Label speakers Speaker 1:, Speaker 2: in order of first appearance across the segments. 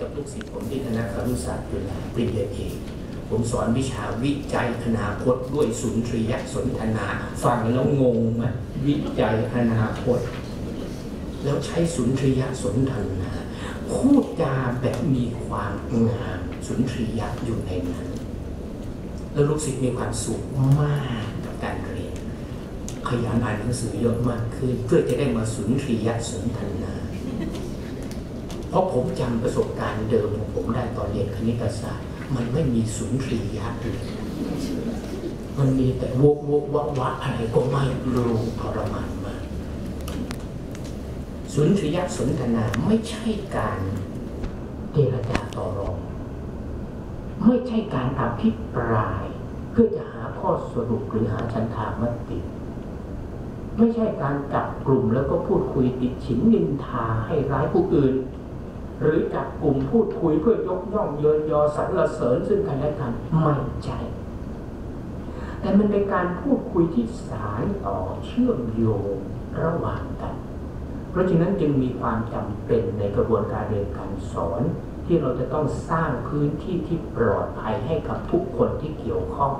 Speaker 1: กับลูกศิษย์ผมที่คณะครุศาสตร์จุฬาปริญญาเอกผมสอนวิชาวิจัยอนาคตด้วยสุนทรียสนทนาฟังแล้วงงไหมวิจัยอนาคต แล้วใช้สุนทรียสนทนาพูดจาแบบมีความงามสุนทรียะอยู่ในนั้น แล้วลูกศิษย์มีความสุขมากกับการเรียนขยันอ่านหนังสือเยอะมากขึ้นเพื่อจะได้มาสุนทรียสนทนา เพราะผมจำประสบการณ์เดิมของผมได้ตอนเรียนคณิตศาสตร์ มันไม่มีสุนทรียะเลยมันมีแต่วกวกวักวักอะไรก็ไม่รู้ทรมานมากสุนทรียสนทนาไม่ใช่การเจรจาต่อรอง ไม่ใช่การอภิปราย เพื่อจะหาข้อสรุปหรือหาชันธามติไม่ใช่การจับกลุ่มแล้วก็พูดคุยติดฉินนินทาให้ร้ายผู้อื่น หรือจับกลุ่มพูดคุยเพื่อยกย่องเยินยอสรรเสริญซึ่งกันและกันไม่ใช่แต่มันเป็นการพูดคุยที่สารต่อเชื่อมโยงระหว่างกัน เพราะฉะนั้นจึงมีความจำเป็นในกระบวนการเรียนการสอน ที่เราจะต้องสร้างพื้นที่ที่ปลอดภัยให้กับทุกคนที่เกี่ยวข้อง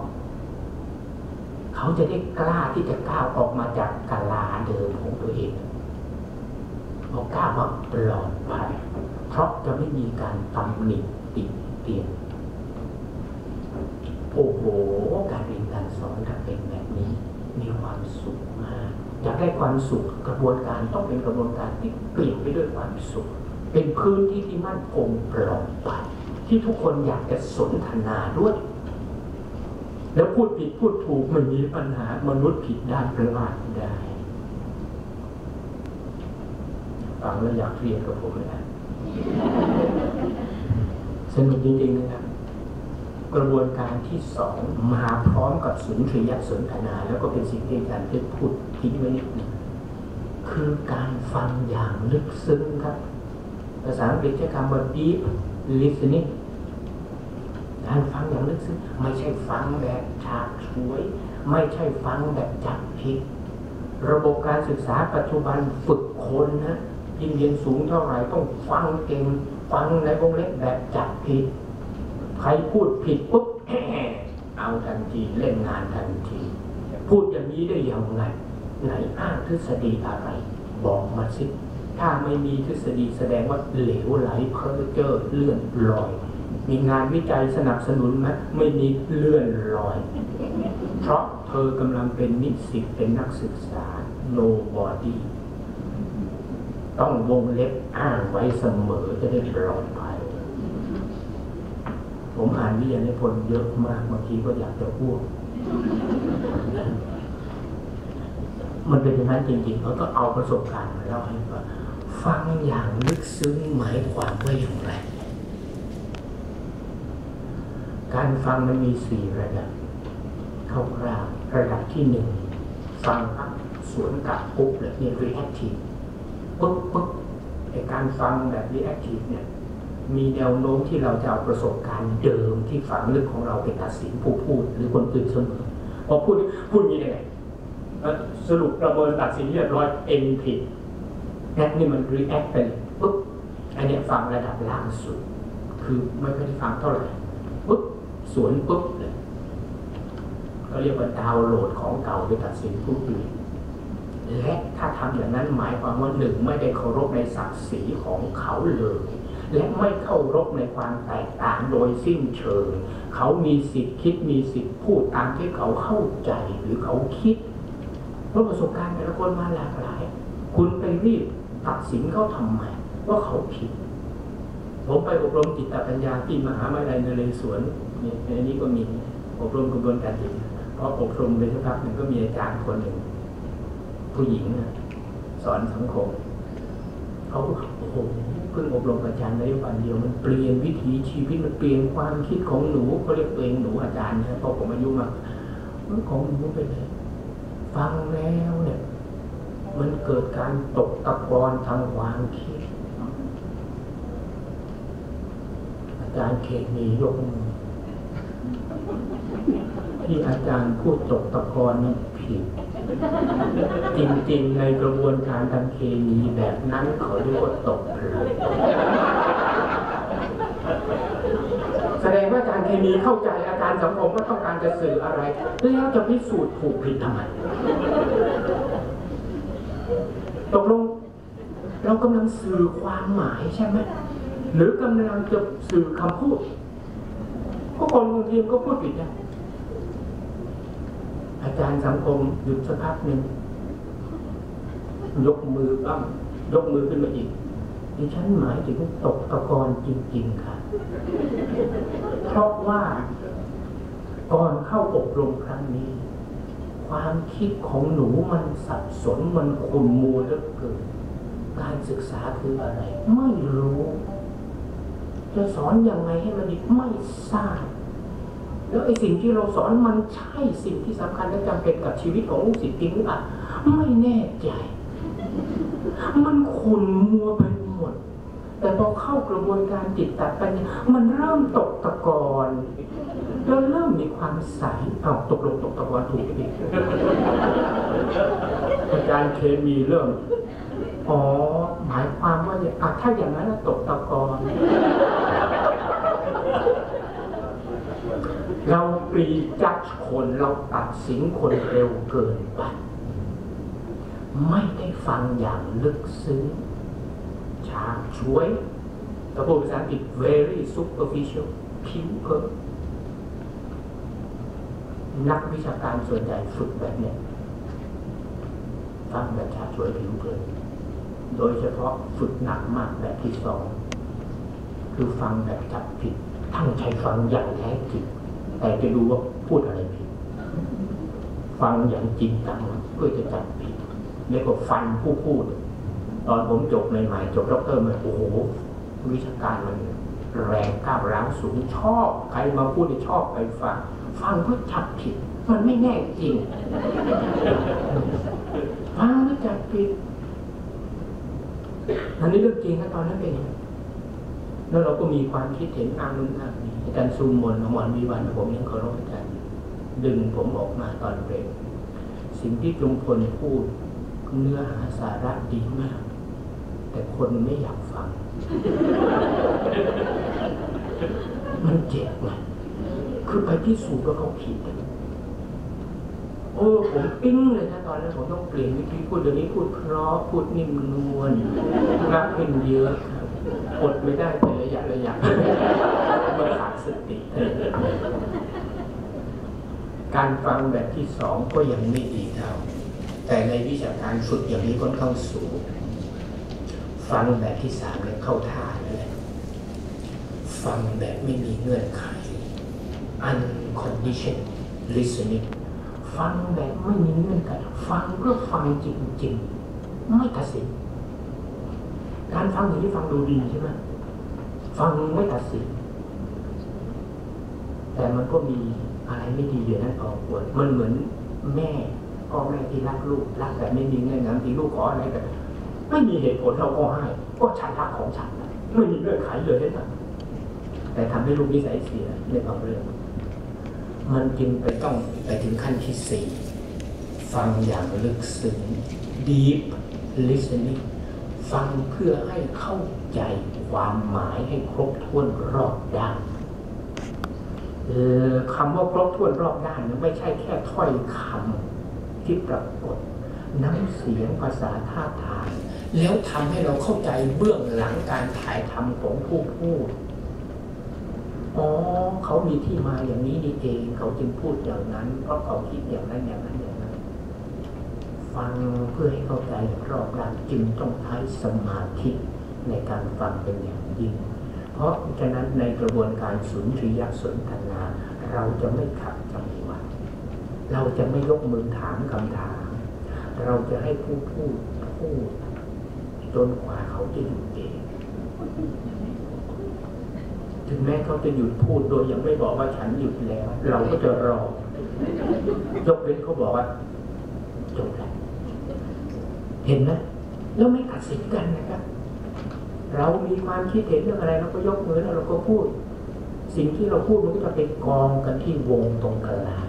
Speaker 1: เขาจะได้กล้าที่จะก้าวออกมาจากกาลาเดิมของตัวเองพอก้าวมาปลอดภัย เพราะจะไม่มีการตำหนิติเตียนโอ้โหการเรียนการสอนถ้าเป็นแบบนี้ มีความสุขมากอยากได้ความสุขกระบวนการต้องเป็นกระบวนการที่เปลี่ยนไปด้วยความสุข เป็นพื้นที่ที่มั่นคงปลอดภัยที่ทุกคนอยากจะสนทนาด้วย แล้วพูดผิดพูดถูกไม่มีปัญหามนุษย์ผิดได้พลาดได้ฟังแล้วอยากเรียนกับผมเลยนะ สนุกจริงๆนะครับ กระบวนการที่สองมาพร้อมกับสุนทรียสนทนา แล้วก็เป็นสิ่งที่อาจารย์ได้พูดทิ้งไว้นิดนึงคือการฟังอย่างลึกซึ้งครับ ภาษาอังกฤษใช้คำว่า deep listening การฟังอย่างลึกซึ้งไม่ใช่ฟังแบบฉาบฉวย ไม่ใช่ฟังแบบจับผิด ระบบการศึกษาปัจจุบันฝึกคนนะ ยิ่งเรียนสูงเท่าไหร่ต้องฟังเก่งฟังในวงเล็บแบบจับผิดใครพูดผิดปุ๊บเอาทันทีเล่นงานทันที พูดอย่างนี้ได้อย่างไรไหนอ้างทฤษฎีอะไร บอกมาสิถ้าไม่มีทฤษฎีแสดงว่าเหลวไหลเพ้อเจ้อเลื่อนลอย มีงานวิจัยสนับสนุนไหมไม่มีเลื่อนลอย เพราะเธอกำลังเป็นนิสิตเป็นนักศึกษา nobody ต้องวงเล็บอ้างไว้เสมอจะได้ปลอดภัย ผมอ่านวิทยานิพนธ์เยอะมากบางทีก็อยากจะพูดมันเป็นอย่างนั้นจริงๆเขาก็เอาประสบการณ์มาเล่าให้ฟังฟังอย่างลึกซึ้งหมายความว่าอย่างไร การฟังมันมีสี่ระดับคร่าวๆระดับที่หนึ่งฟังสวนกลับปุ๊บเลยเนี่ย reactive ปุ๊บปุ๊บไอการฟังแบบ reactive เนี่ยมีแนวโน้มที่เราจะเอาประสบการณ์เดิมที่ฝังลึกของเราไปตัดสินผู้พูดหรือคนอื่นเสมอพอพูดพูดอย่างไงสรุปประเมินตัดสินเรียบร้อยเองผิดแอคนี่มัน react ไปเลยปุ๊บอันนี้ฟังระดับล่างสุด คือไม่ค่อยได้ฟังเท่าไหร่ปุ๊บสวนปุ๊บเลยก็เรียกว่าดาวน์โหลดของเก่าไปตัดสินผู้อื่น และถ้าทำอย่างนั้นหมายความว่าหนึ่งไม่ได้เคารพในศักดิ์ศรีของเขาเลย และไม่เคารพในความแตกต่างโดยสิ้นเชิง เขามีสิทธิ์คิดมีสิทธิ์พูดตามที่เขาเข้าใจหรือเขาคิดเพราะประสบการณ์แต่ละคนมาหลากหลาย คุณไปรีบตัดสินเขาทำไมว่าเขาผิด ผมไปอบรมจิตปัญญาที่มหาวิทยาลัยนเรศวรเนี่ยในนี้ก็มีอบรมกระบวนการจิตเพราะอบรมไปสักพักหนึ่งก็มีอาจารย์คนหนึ่ง ผู้หญิงสอนสังคมเขาโอ้โหเพิ่งอบรมอาจารย์ได้วันเดียวมันเปลี่ยนวิถีชีวิตมันเปลี่ยนความคิดของหนูเขาเรียกตัวเองหนูอาจารย์นะเพราะผมอายุมากของหนูไปเลยฟังแล้วเนี่ย มันเกิดการตกตะกอนทางความคิด อาจารย์เขตมียกมือที่อาจารย์พูดตกตะกอนนั้นผิด จริงๆ ในกระบวนการทางเคมีแบบนั้นเขาเรียกว่าตกผลึกเคมีเข้าใจอาจารย์สังคมว่าต้องการจะสื่ออะไร แล้วจะพิสูจน์ถูกผิดทำไมตกลง เรากำลังสื่อความหมายใช่ไหมหรือกำลังจะสื่อคำพูดก็คนบางทีก็พูดผิดนะ อาจารย์สังคมหยุดสักพักหนึ่งยกมือบ้างยกมือขึ้นมาอีกดิฉันหมายถึงตกตะกอนจริง ๆ ค่ะ เพราะว่าก่อนเข้าอบรมครั้งนี้ ความคิดของหนูมันสับสนมันขุ่นมัวเหลือเกินการศึกษาคืออะไร ไม่รู้ จะสอนยังไงให้มันดีไม่ทราบ แล้วไอ้สิ่งที่เราสอนมันใช่สิ่งที่สำคัญและจำเป็นกับชีวิตของลูกศิษย์จริงหรือเปล่าไม่แน่ใจ มันขุ่นมัวไปหมด แต่พอเข้ากระบวนการจิตตัดปัญญามันเริ่มตกตะกอนแล้วเริ่มมีความใสเอาตกลงตกตะกอนถูกอีกอาจารย์เคมีเริ่มอ๋อ หมายความว่าอย่างอะถ้าอย่างนั้นตกตะกอน เรีจัดคนเราตัดสินคนเร็วเกินไปไม่ได้ฟังอย่างลึกซึ้งฉาช่วยถ้าพูดภาษาอังกฤษ very superficial ผิวเผินนักวิชาการส่วนใหญ่ฝึกแบบเนี้ยฟังแบบฉาช่วยผิวเผินโดยเฉพาะฝึกหนักมากแบบที่สอง คือฟังแบบจับผิดตั้งใจฟังอย่างแท้จริง แต่จะดูว่าพูดอะไรผิด ฟังอย่างจริงจังเพื่อจะจับผิดเรียกว่าฟันผู้พูด ตอนผมจบใหม่ๆจบด็อกเตอร์มาโอ้โห วิชาการมันแรงก้าวร้าวสูงชอบใครมาพูดที่ชอบไปฟัง ฟังเพื่อจับผิด มันไม่แน่จริง ฟังเพื่อจับผิดอันนี้เรื่องจริงนะตอนนั้นเป็นอย่างนั้นแล้วเราก็มีความคิดเห็นอ้างนู่นอ้างนี อาจารย์ซูมมนอมรวิวันผมยังเคารพอาจารย์ดึงผมออกมาตอนเบรกสิ่งที่จงพลพูดเนื้อหาสาระดีมาก แต่คนไม่อยากฟัง มันเจ็บไงคือไปพิสูจน์ว่าเขาผิดโอ้ผมปิ้งเลยนะตอนนั้นผมต้องเปลี่ยนวิธีพูดเดี๋ยวนี้พูดเพราะพูดนิ่มนวลรักขึ้นเยอะอดไม่ได้แต่ระยะระยะมั นขาดสติ การฟังแบบที่สองก็ยังไม่ดีเท่า แต่ในวิชาการฝึกอย่างนี้ค่อนข้างสูง ฟังแบบที่สามเนี่ยเข้าท่าแล้วแหละฟังแบบไม่มีเงื่อนไข uncondition listening ฟังแบบไม่มีเงื่อนไข ฟังเพื่อฟังจริงๆ ไม่ตัดสิน การฟังอย่างที่ฟังดูดีใช่ไหมฟังไม่ตัดสิน แต่มันก็มีอะไรไม่ดีอยู่นั้นพอควรมันเหมือนแม่พ่อแม่ที่รักลูกรักแบบไม่มีเงื่อนไขที่ลูกขออะไรแต่ไม่มีเหตุผลเราก็ให้ก็ฉันรักของฉันไม่มีเงื่อนไขเลยนะแต่ทำให้ลูกนิสัยเสียในบางเรื่องมันจึงไปต้องไปถึงขั้นที่สี่ฟังอย่างลึกซึ้ง deep listening ฟังเพื่อให้เข้าใจความหมายให้ครบถ้วนรอบด้าน คำว่าครบถ้วนรอบด้านไม่ใช่แค่ถ้อยคำที่ปรากฏน้ำเสียงภาษาท่าทาง แล้วทำให้เราเข้าใจเบื้องหลังการถ่ายทำของผู้พูดอ๋อเขามีที่มาอย่างนี้นี่เองเขาจึงพูดอย่างนั้น เพราะเขาคิดอย่างนั้นอย่างนั้นอย่างนั้น ฟังเพื่อให้เข้าใจรอบด้านจึงต้องใช้สมาธิในการฟังเป็นอย่างยิ่ง ราะฉะนั้นในกระบวนการสุนทรียสนทนา เราจะไม่ขัดจังหวะเราจะไม่ยกมือถามคำถาม เราจะให้ผู้พูดพูดจนกว่าเขาจะหยุดเองถึงแม้เขาจะหยุดพูดโดยยังไม่บอกว่าฉันหยุดแล้ว เราก็จะรอยกเว้นเขาบอกว่าจบแล้วเห็นไหมแล้วไม่ตัดสินกันนะครับ เรามีความคิดเห็นเรื่องอะไรเราก็ยกมือแล้วเราก็พูด สิ่งที่เราพูดมันก็จะไปกองกันที่วงตรงกลาง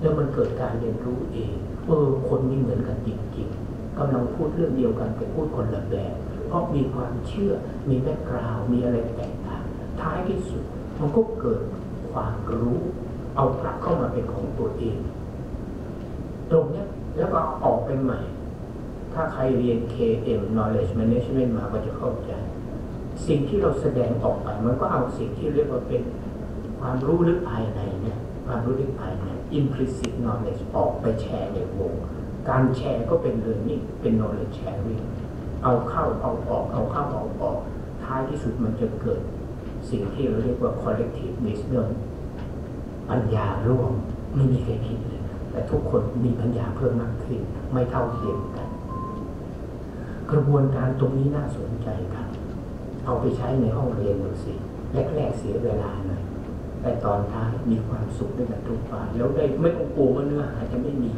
Speaker 1: แล้วมันเกิดการเรียนรู้เอง เออ คนนี้เหมือนกันจริงๆกำลังพูดเรื่องเดียวกันแต่พูดคนละแบบเพราะมีความเชื่อ มีแบ็กกราวมีอะไรแตกต่างท้ายที่สุดมันก็เกิดคความรู้ เอากลับเข้ามาเป็นของตัวเอง ตรงเนี้ยแล้วก็ออกไปใหม่ ถ้าใครเรียน KM Knowledge Management มาก็จะเข้าใจ สิ่งที่เราแสดงออกไปมันก็เอาสิ่งที่เรียกว่าเป็นความรู้ลึกภายในเนี่ยความรู้ลึกภายใน implicit knowledge ออกไปแชร์ในวง การแชร์ก็เป็น learning เป็น knowledge sharing เอาเข้าเอาออกเอาเข้าเอาออก ท้ายที่สุดมันจะเกิด สิ่งที่เราเรียกว่า collective wisdom ปัญญาร่วมไม่มีใครผิดเลย แต่ทุกคนมีปัญญาเพิ่มมากขึ้น ไม่เท่าเทียมกัน กระบวนการตรงนี้น่าสนใจครับ เอาไปใช้ในห้องเรียนดูสิแรกๆเสียเวลาหน่อยแต่ตอนท้ายมีความสุขด้วยกันทุกฝ่ายแล้วได้ไม่ต้องกลัวว่าเนื้อหาจะไม่มี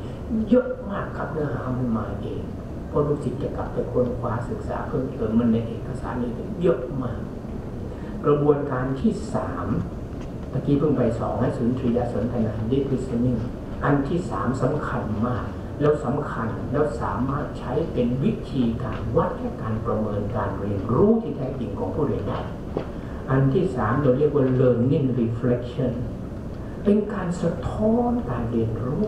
Speaker 1: เยอะมากครับเนื้อหามันมาเองเพราะลูกศิษย์จะกลับไปค้นคว้าศึกษาเพิ่มเติมมันในเอกสารนี้เยอะมาก กระบวนการที่สามเมื่อกี้เพิ่งไปสองให้สุนทรียสนทนา deep listening อันที่สามสำคัญมาก แล้วสำคัญแล้วสามารถใช้เป็นวิธีการวัดและการประเมินการเรียนรู้ที่แท้จริงของผู้เรียนได้ อันที่สามเราเรียกว่า learning reflection เป็นการสะท้อนการเรียนรู้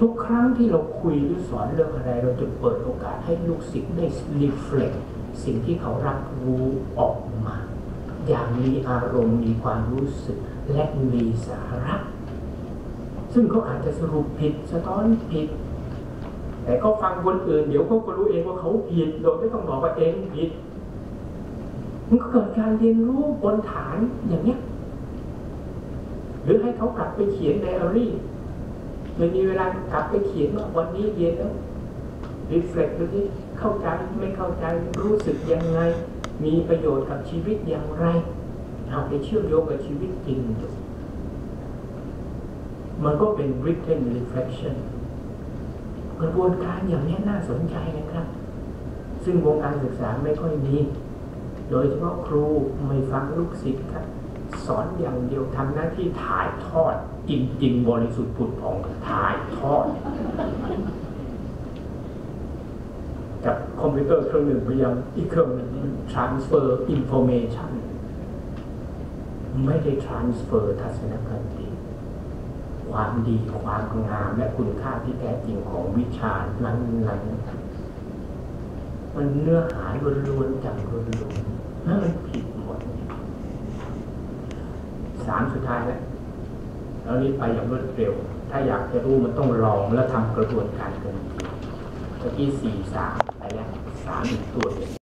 Speaker 1: ทุกครั้งที่เราคุยหรือสอนเรื่องอะไร เราจะเปิดโอกาสให้ลูกศิษย์ได้ reflect สิ่งที่เขารับรู้ออกมา อย่างมีอารมณ์มีความรู้สึกและมีสาระ ซึ่งเขาอาจจะสรุปผิดสะท้อนผิด แต่เขาฟังคนอื่น เดี๋ยวเขาก็รู้เองว่าเขาผิดโดยไม่ต้องบอกว่าเองผิด มันก็เกิดการเรียนรู้บนฐานอย่างเนี้ยหรือให้เขากลับไปเขียนไดอารี่ไม่มีเวลากลับไปเขียนว่าวันนี้เรียนแล้วรีเฟล็กดูที่เข้าใจไม่เข้าใจรู้สึกยังไง มีประโยชน์กับชีวิตอย่างไรเอาไปเชื่อมโยงกับชีวิตจริง มันก็เป็น written reflection กระบวนการอย่างนี้น่าสนใจนะครับ ซึ่งวงการศึกษาไม่ค่อยมี โดยเฉพาะครูไม่ฟังลูกศิษย์ครับ สอนอย่างเดียวทำหน้าที่ถ่ายทอดจริง ๆ บริสุทธิ์ผุดผ่องถ่ายทอด กับคอมพิวเตอร์เครื่องหนึ่งพยายามอีกเครื่องหนึ่งมัน transfer information ไม่ได้ transfer ทัศนคติ ความดีความงามและคุณค่าที่แท้จริงของวิชานั้นๆมันเนื้อหาล้วนๆจากล้วนๆนั่นมันผิดหมดสามสุดท้ายแล้วแล้วนี้ไปอย่างรวดเร็ว ถ้าอยากจะรู้มันต้องลองแล้วทำกระบวนการกันเมื่อกี้สี่สามไปแล้วสามอีกตัวเดียว